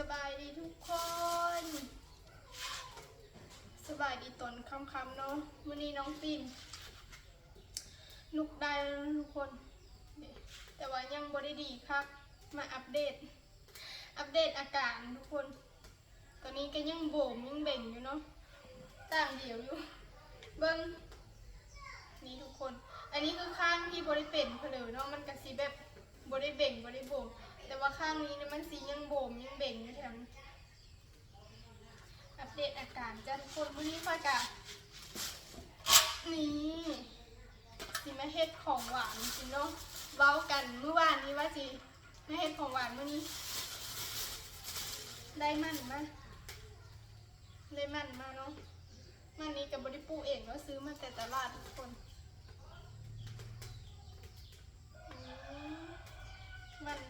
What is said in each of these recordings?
สบายดีทุกคน สบายดีตนคำๆเนาะวันนี้น้องตีนลุกได้ทุกคน แต่ว่ายังบ่ได้ดีครับ มาอัปเดต อัปเดตอาการทุกคน ตอนนี้ก็ยังโบมยังเบ่งอยู่เนาะต่างเดียวอยู่ เบิ้งนี่ทุกคน อันนี้คือข้างที่บริเป็นเพนเดเนาะมันกระสีแบบบริเบ่งบริโบม แต่ว่าข้างนี้เนี่ยมันสียังโบมยังเบ่งอยู่แถมอัปเดตอาการจ้าทุกคนวันนี้ฟ้ากะนี่สิมาเฮ็ดของหวานจริงเนาะเว้ากันเมื่อวานนี้ว่าสิมาเฮ็ดของหวานมื้อนี้ ได้มันมาได้มันมาเนาะมันนี้กับบริปูเองก็ซื้อมาแต่ตลาดทุกคนอืมมัน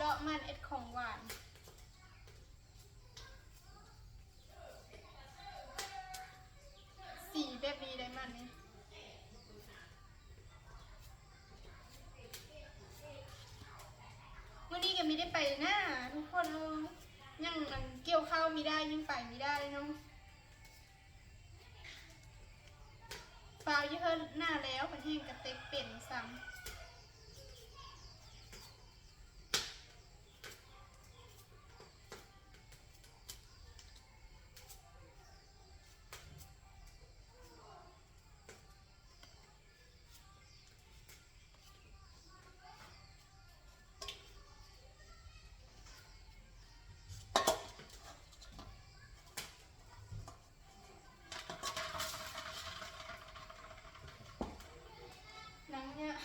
เลาะมันเอ็ดของหวานสีแบบนี้ได้มันนี่วันนี้ก็ไม่ได้ไปน้าทุกคนเลยยังเกี่ยวข้าวไม่ได้ยังไปไม่ได้เนาะฟาเยอะหน้าแล้วประเทศกระเต็กเป็นซ้ำ เนี่ย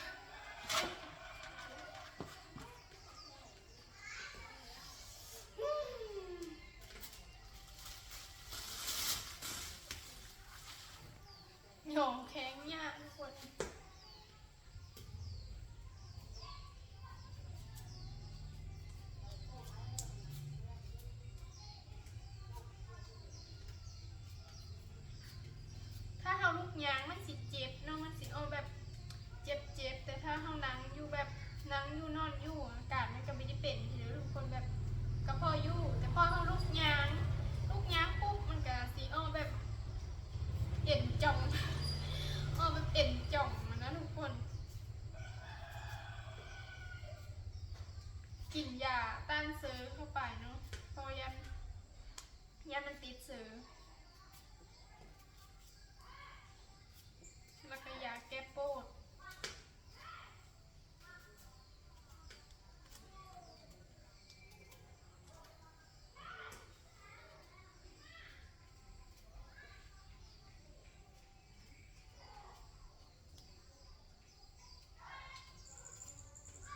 หยงแข็งยากทุกคนถ้าเฮาลูกยางมันสิเจ็บเนาะมันสิเอาแบบ เจ็บเจ็บแต่ถ้าเฮานั่งอยู่แบบนั่งอยู่นอนอยู่อากาศมันก็ไม่ได้เป็นทีเดียวทุกคนแบบก็พออยู่ แต่พอเฮาลูกยางลูกยางปุ๊บมันก็สิเอาแบบ เอ็นจ่อง เอาแบบเอ็นจ่องมันนะทุกคน กินยาต้านเซอร์เข้าไปเนาะเพอยันยันมันติดเซอร์ แล้วก็ยาแก้ปวด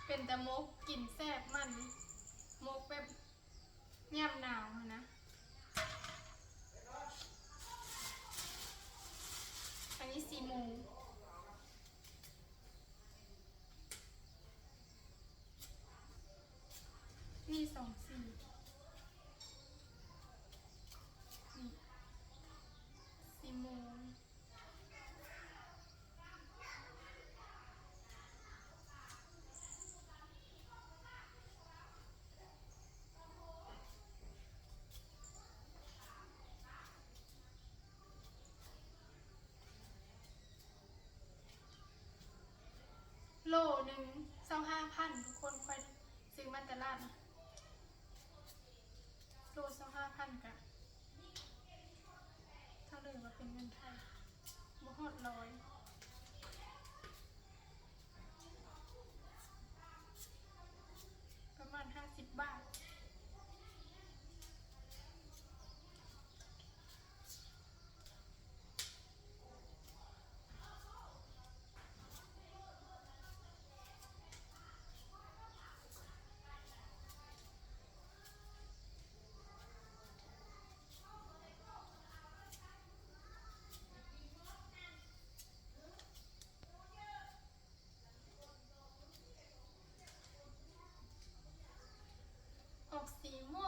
เป็น แต่มกกลิ่นแซ่บมันมกแบบย่ำหนาวนะอันนี้สีโมงสองสีนี่สีโมงโลหนึ่ งเศร้าห้าพันทุกคนค่อยซื้อมาแต่ละนะโลเศร้าห้าพันกะเท่าเลยว่าเป็นเงินไทยบ่ฮอดร้อย Seymour.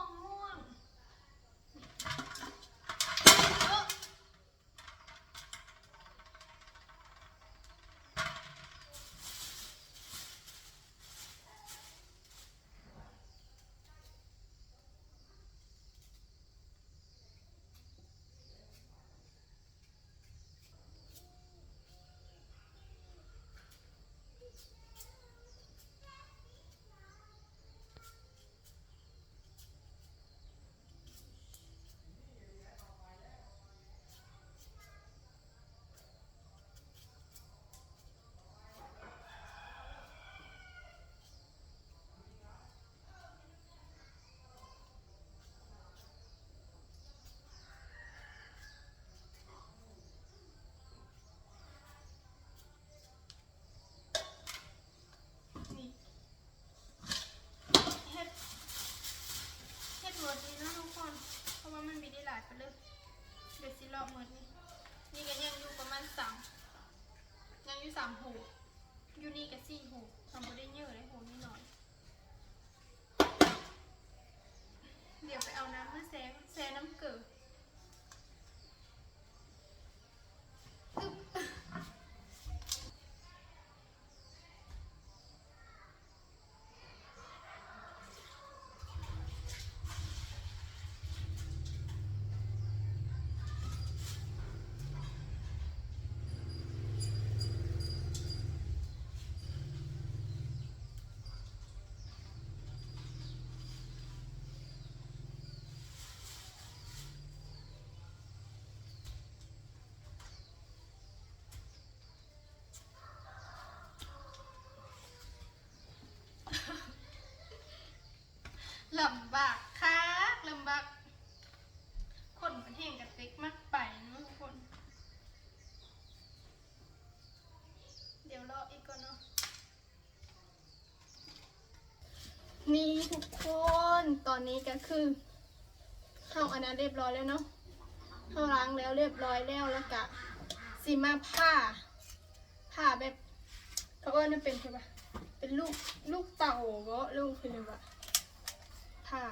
อบหมดนี่นี่ก็ยังอยู่ประมาณสามยังอยู่สามหูอยู่นี่ก็สี่หูทำไม่ได้เยอะเลยหูนี่หน่อย เดี๋ยวไปเอาน้ำมาแซงแซน้ำเกลืออึ๊บ ลำบากค่ะลำบากคนมันแห้งกับเต็กมากไปนะทุกคน เดี๋ยวรออีกก่อนเนาะนี่ทุกคนตอนนี้ก็คือเข้าอันนั้นเรียบร้อยแล้วเนาะเข้าล้างแล้วเรียบร้อยแล้วแล้วก็สีมาผ้า ผ้าแบบเขาเอิ้นว่าเป็นใช่ปะเป็นลูกลูกเต่าก็ลูกเป็นแบบ ผ้า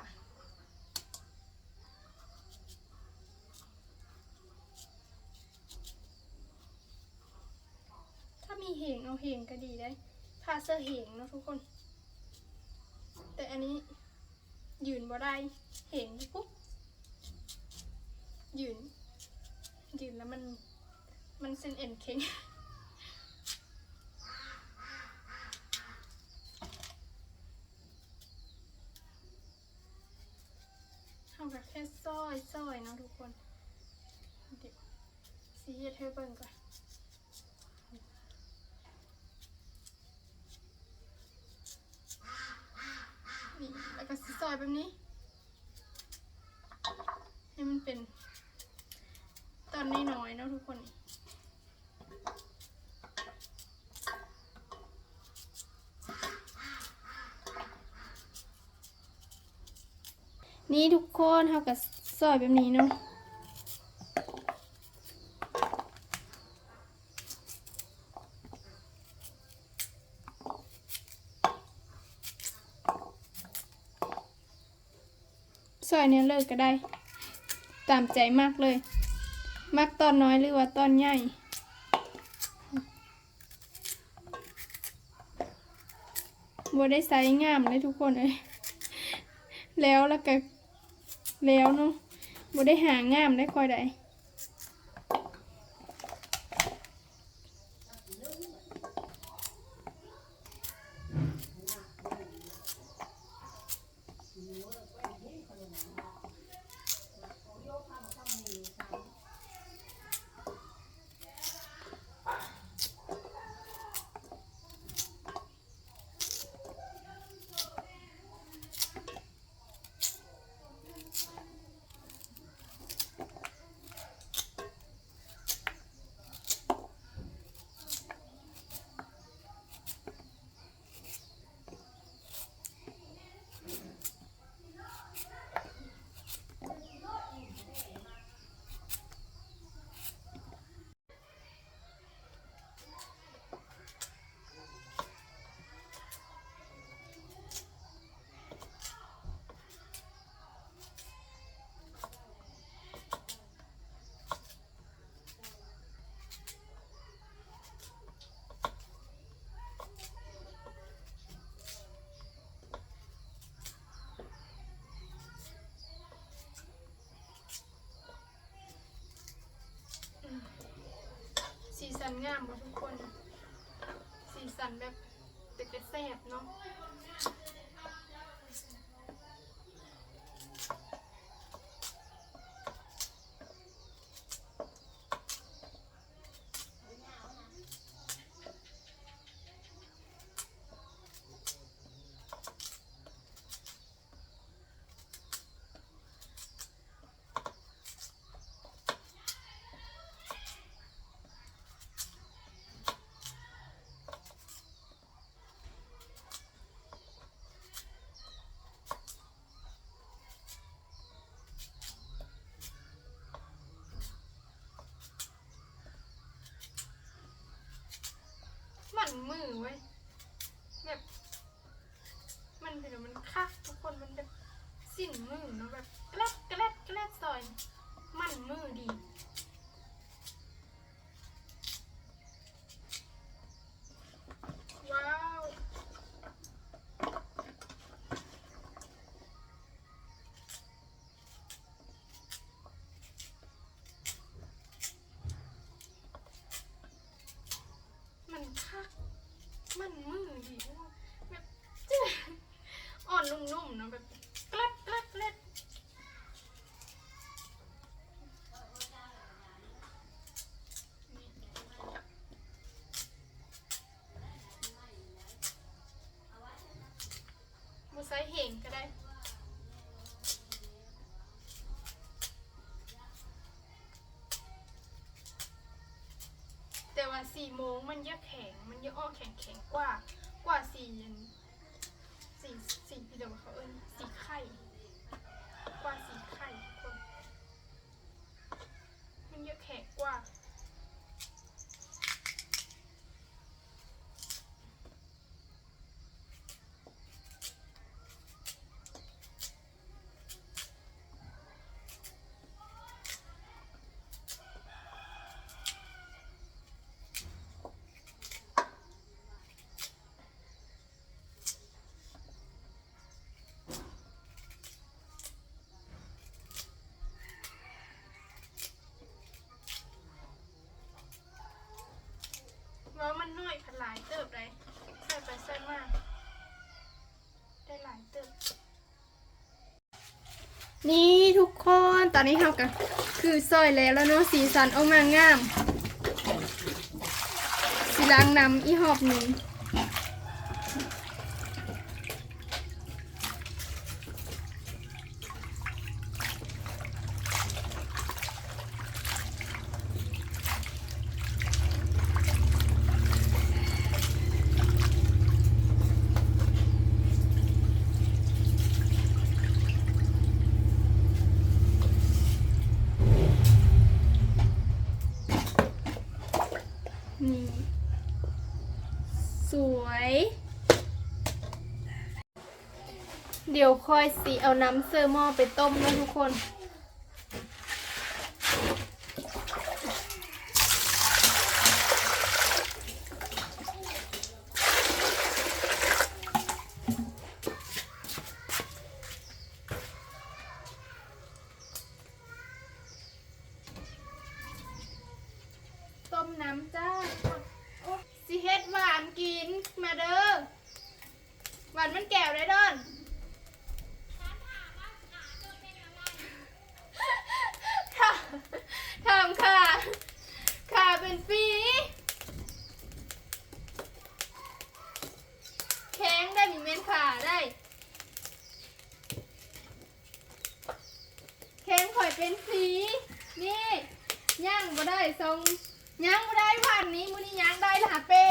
ถ้ามีเหงเอาเหงก็ดีได้ผ้าเสื้อเหงเนาะทุกคน แต่อันนี้ยืนบ่ได้เหงปุ๊บยืนยืนแล้วมันมันเส้นเอ็นเค้ง ทำกับแค่ ซอยซอยเนาะทุกคนเดี๋ยวสีเฮ็ดให้เบิ่งก่อนนี่แล้วก็สิซอยแบบนี้ ให้มันเป็นตอนน้อยๆเนาะทุกคนนี่ทุกคนเท่ากับ ซอยแบบนี้เนาะซอยเนี้ยเลิกก็ได้ ตามใจมากเลย มักตอนน้อยหรือว่าตอนใหญ่บัได้ไซส์งามเลยทุกคนเลย แล้วแล้วก็แล้วเนาะ บ่ได้หางามได้คอยได้สีสัน งามหมดทุกคน สีสันแบบเป็นแต่แซ่บเนาะ สี่โมงมันเยอะแข็ง มันเยอะอ้อแข็งแข็งกว่ากว่าสี่ยันสี่สี่เดี๋ยวเขาเอิ้นสี่ไข่ กว่าสี่ไข่ทุกคน มันเยอะแข็งกว่า ว่ามันน้อยผัดหลายเติบเลยใส่ไปใส่มาได้หลายเติบ นี่ทุ กคนตอนนี้เรากันคือซอยแล้วแล้วเนาะสีสันออกมางามสีล้างน้ำอีหอบหนึ่ง นี่ สวย เดี๋ยวค่อยสีเอาน้ำเซอร์มอไปต้มนะทุกคน ต้มน้ำจ้าโอ้สิเฮ็ดหวานกิน มาเด้อ หวานมันแก้วได้ดอนทำค่ะ ค่ะเป็นปีแข็งได้มี เมนขาได้แข็งข่อยเป็นสีนี่ย่างบ่ได้ทรงย่างบ่ได้วันนี้มื้อนี้ย่างได้ละเป้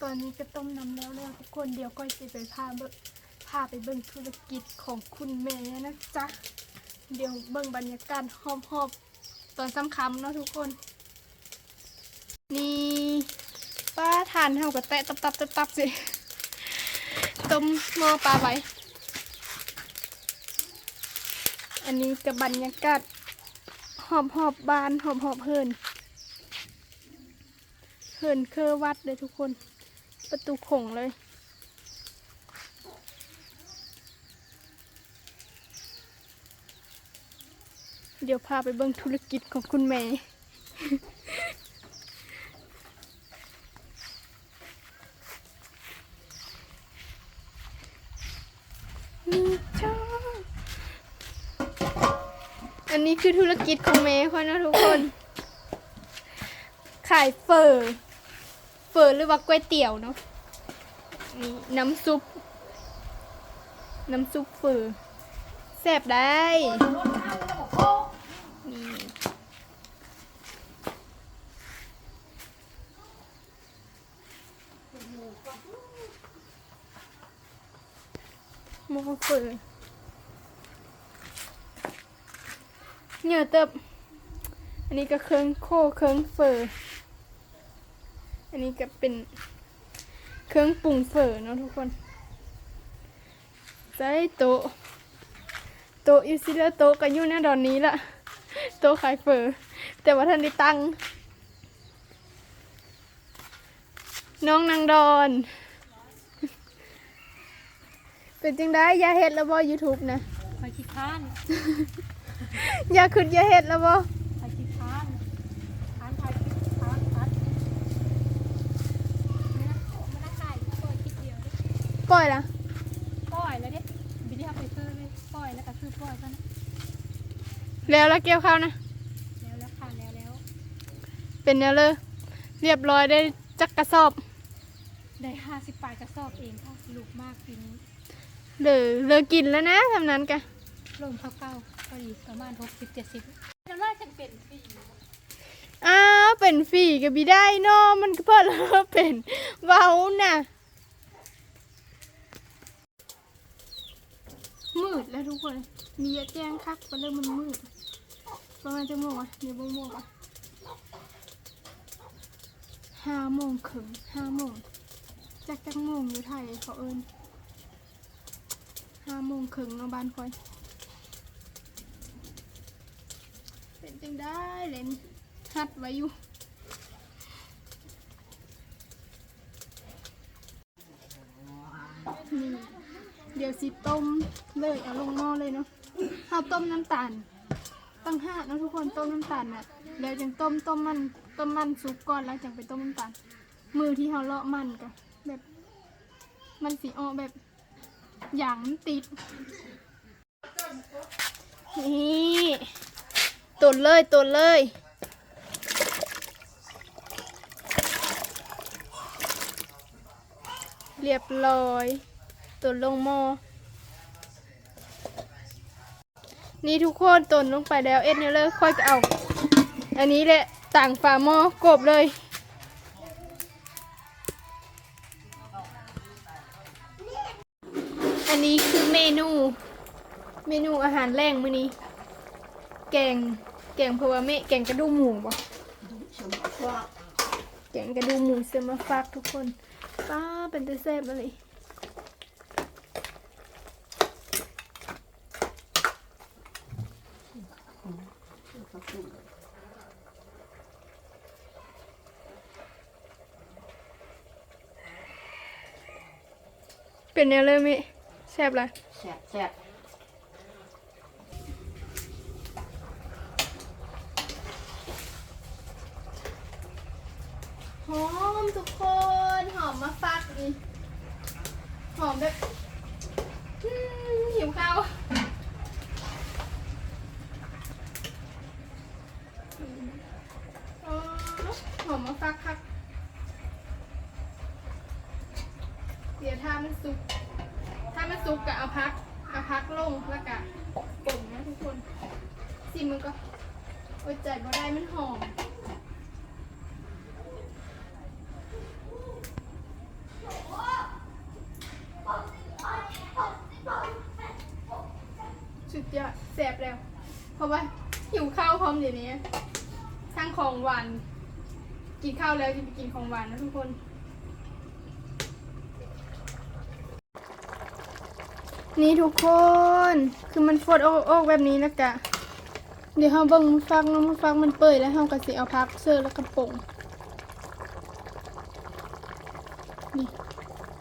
ตอนนี้ก็ต้มน้ำแล้วแล้วทุกคนเดี๋ยวก้อยจะไปพาพาไปเบิ่งธุรกิจของคุณแม่นะจ๊ะ เดี๋ยวเบิ่งบรรยากาศหอบๆตอนซ้ำคำเนาะทุกคน นี่ป้าทานเท่ากับแตะตับตับตับตับสิต้มหม้อปลาไว้อันนี้กับบรรยากาศหอบหอบบานหอบหอบเฮินเฮินเคอวัดเลยทุกคน ประตูขงเลย เดี๋ยวพาไปเบิ่งธุรกิจของคุณแม่ อันนี้คือธุรกิจของแม่เขานะทุกคน ขายเฟอร์เฟอร์หรือว่าก๋วยเตี๋ยวเนาะนี่น้ำซุป น้ำซุปเฟอร์แซ่บได้ นี่ห มอเฟอร์เหนียวเติบ อันนี้ก็เคิงโคเคิงเฟอร์อันนี้ก็เป็นเครื่องปรุงเฟอร์เนาะทุกคนใส่โต๊ะโต๊ะอยู่ซิแล้วโต๊ะก็อยู่หน้าดอนนี้ละโต๊ะขายเฟอร์แต่ว่าท่านได้ตั้งน้องนางดอน เป็นจังได้ยาเฮ็ดแล้วบ่ YouTube นะไปขี้ข้านอยาขึ้นยาเฮ็ดแล้วบ่ไปขี้ข้านข้านไทยขี้ข้านข้านไม่น่าไม่น่าขายปล่อยคิดเดียวดิปล่อยละปล่อยแล้วดิบิดเอาไปซื้อเลยปล่อยแล้วก็คือปล่อยซะนะแล้วแล้วเกี่ยวข้าวนะแล้วแล้วค่ะแล้วแล้วเป็นแนวเลยเรียบร้อยได้จักกระสอบ ได้ห้าสิบปลายกระสอบเองค่ะลูกมากปีนี้ เหลือเหลือกินแล้วนะทำนั้นกะลมเท่าเก้าพอดีประมาณหกสิบเจ็ดสิบน้ำลายจะเป็นปีอ้าวเป็นฝีกับบีได้เนาะมันก็เพิ่นแล้วเป็นเว้าน่ะมืดแล้วทุกคน มีแจ้งคักไปเริ่มมันมืด ประมาณจะโมงอะเดี๋ยวโมงโมงอะห้าโมงครึ่งห้าโมงจักจักโมงอยู่ไทยเขาเอิญ ห้าโมงครึ่งเนาะบ้านคอย เป็นจังได้เล่นฮัดไว้อยู่นี่เดี๋ยวสิต้มเลยเอาลงหม้อเลยเนาะเอาต้มน้ำตาล ตั้งห้าเนาะทุกคนต้มน้ำตาลน่ะแล้วจังต้มต้มมันต้มมันซุปก่อนแล้วจังไปต้มน้ำตาล มือที่เขาเลาะมันกะแบบ มันสีออกแบบ อย่างมันติด นี่ตุนเลยตุนเลยเรียบร้อยตุนลงหม้อนี่ทุกคนตุนลงไปแล้วเอ็ดเนี่ยเลยค่อยจะเอา อันนี้แหละต่างฝาหม้อกบเลย อันนี้คือเมนู เมนูอาหารแรงมื้อนี้ แกง แกงเพะว่าเมแกงกระดูกหมูบ่แกงกระดูกหมูเสมาฝากทุกคนป้าเป็นตะแซ่บเลยเป็นแนวเลยเมแซ่บเลยแซ่บแซ่บหอมทุกคน หอมมาฟักนี่หอมแบบอืมหิวข้าวอ๋อหอมมาฟักคักเดี๋ยวถ้ามันสุกถ้า มันสุกก็เอาพักเอาพักลงแล้วก็ป่นนะทุกคนซิมมันก็อดใจบ่ได้มันหอมสุดยอดแสบแล้ว เพราะว่าหิวข้าวพร้อมเดี๋ยวนี้ทั้งของหวานกินข้าวแล้วจะไปกินของหวานนะทุกคน นี่ทุกคน คือมันฟดออกออกแบบนี้นะกะ เดี๋ยวเราเบิ่งมันฟักเน้องมันฟักมันเปื่อยแล้วเราก็สิเอาพักเสื้อแล้วกระโปรงนี่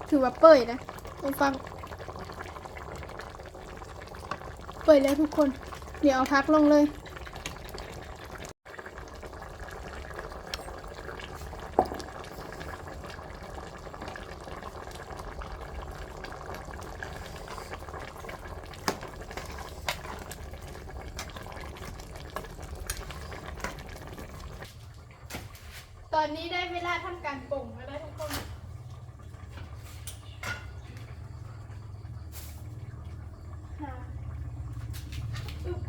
ถือว่าเปื่อยนะมันฟักเปื่อยแล้วทุกคน เดี๋ยวเอาพักลงเลย ตอนนี้ได้เวลาทำการป่งแล้วนะทุกคน ค่ะ อึ๊บ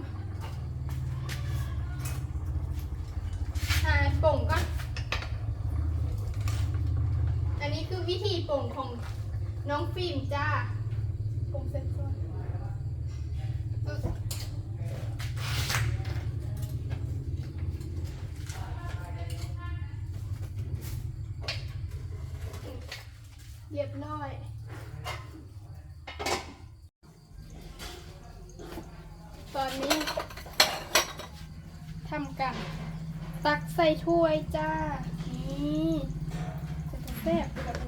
อ่าป่งก่อน อันนี้คือวิธีป่งของน้องฟิล์มจ้าป่งเสร็จก่อนอึ๊บ ร้อยตอนนี้ทำกัน ตักใส่ถ้วยจ้า นี่จะแซ่บกับ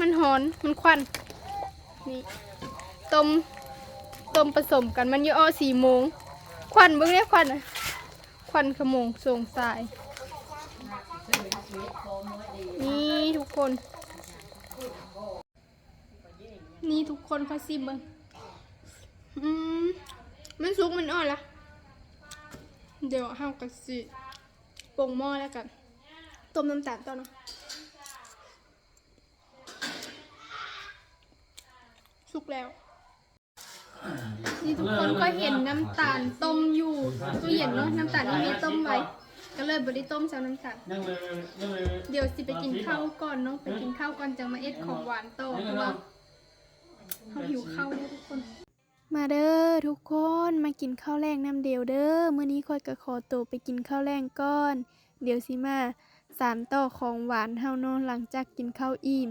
มันหอน มันควัน นี่ต้มต้มผสมกันมันอยู่อ้อสี่โมง ควันเบิ่งได้ควันอะควันขโมงส่งสาย นี่ทุกคน นี่ทุกคนเขาซิมเบิ่งอืมมันสุกมันอ่อนละเดี๋ยวห้าวกะสิปรุงหม้อแล้วกันต้มน้ำตาลต่อเนาะ สุกแล้ว นี่ทุกคนก็เห็นน้ำตาลต้มอยู่ตู้เย็นเนาะน้ำตาลที่มีต้มไว้ ก็เลยบริต้มใส่น้ำตาล นั่งเลยนั่งเลยเดี๋ยวสิไปกินข้าวก่อนเนาะไปกินข้าวก่อนจังมาเอ็ดของหวานโตเพราะว่าเขาหิวข้าวแล้วทุกคน มาเด้อทุกคนมากินข้าวแรงน้ำเดียวเด้อมื้อนี้ค่อยก็ขอตัวไปกินข้าวแรงก่อน เดี๋ยวสิมาสานต่อของหวานเฮาเนาะหลังจากกินข้าวอิ่ม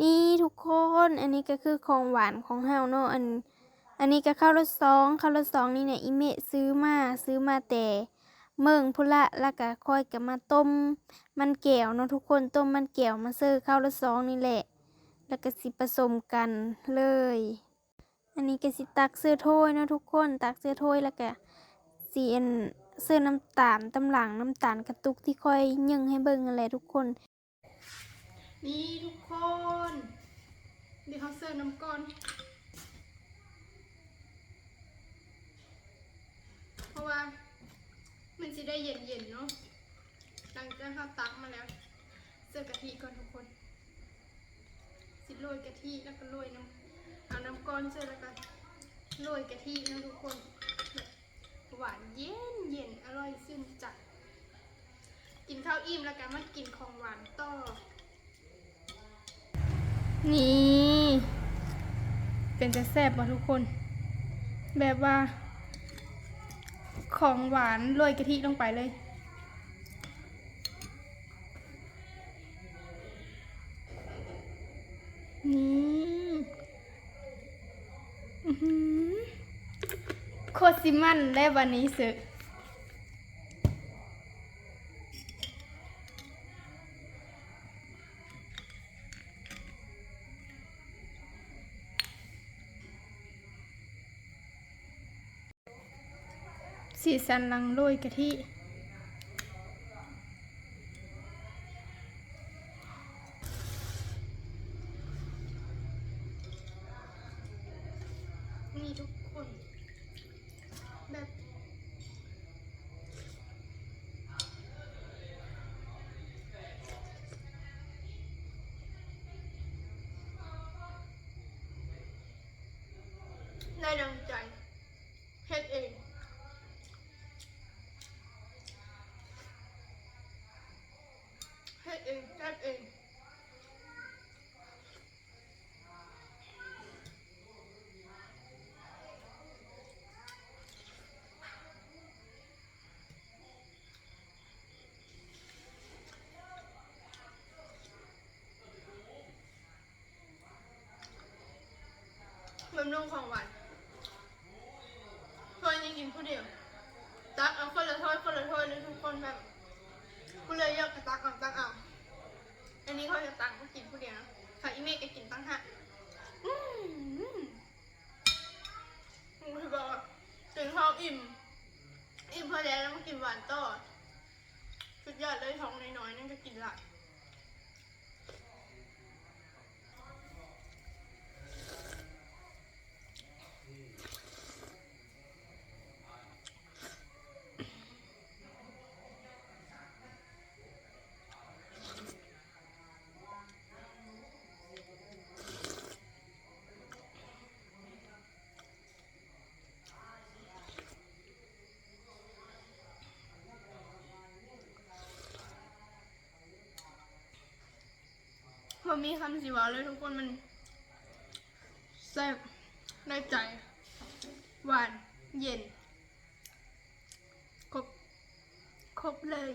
นี่ทุกคนอันนี้ก็คือของหวานของเฮาเนาะอัน อันนี้ก็ข้าวรสซองข้าวรสซองนี่เนี่ยอีเมะซื้อมาซื้อมาแต่เมืองพุละแล้วก็ค่อยก็มาต้ม มันแก้วเนาะทุกคนต้มมันแก้วมาซื้อข้าวรสซองนี่แหละ แล้วก็สิผสมกันเลย อันนี้ก็สิตักเสื้อถ้วยเนาะทุกคนตักเสื้อถ้วยแล้วก็สีอันเสื้อน้ำตาลตำหลังน้ำตาลกระตุกที่ค่อยยึงให้เบิ่งอะไรทุกคน นี่ทุกคนเดี๋ยวเขาเสิร์ฟน้ำก้อน เพราะว่ามันจะได้เย็นๆเนาะหลังจากเขาตักมาแล้ว เสิร์ฟกะทิก่อนทุกคน สิโรยกะทิแล้วก็โรยน้ำเอาน้ำก้อนเสิร์ฟแล้วก็โรยกะทินะทุกคนหวานเย็นเย็นอร่อยซึ้งจัดกินข้าวอิ่มแล้วกันมากินของหวานต่อ นี่ เป็นจะแซ่บป่ะทุกคน แบบว่า ของหวานโรยกะทิลงไปเลยนี่โคตรซิมันได้วันนี้สึ สีสันหลังโรยกะทิ นี่ทุกคน แบบ ได้ดังใจเฮ็ดเอง เฮ็ดเองจัดเอง มันนุ่งของหวานถ้วยนี้กินผู้เดียว ตักเอาคนละถ้วยคนละถ้วยเลยทุกคนแบบผู้เลยเยอะก็ตักเอาตักเอา อันนี้เขาจะตักก็กินผู้เดียวนะค่ะอีเมกก็กินตั้งห้าอืมคือบอกว่ากินข้าวอิ่ม อิ่มพอแล้วแล้วมากินหวานต่อสุดยอดเลยท้องน้อยๆนั่นก็กินลา อมีคำสีว่าเลยทุกคนมันแซ่บได้ใจ หวาน เย็น ครบ ครบเลย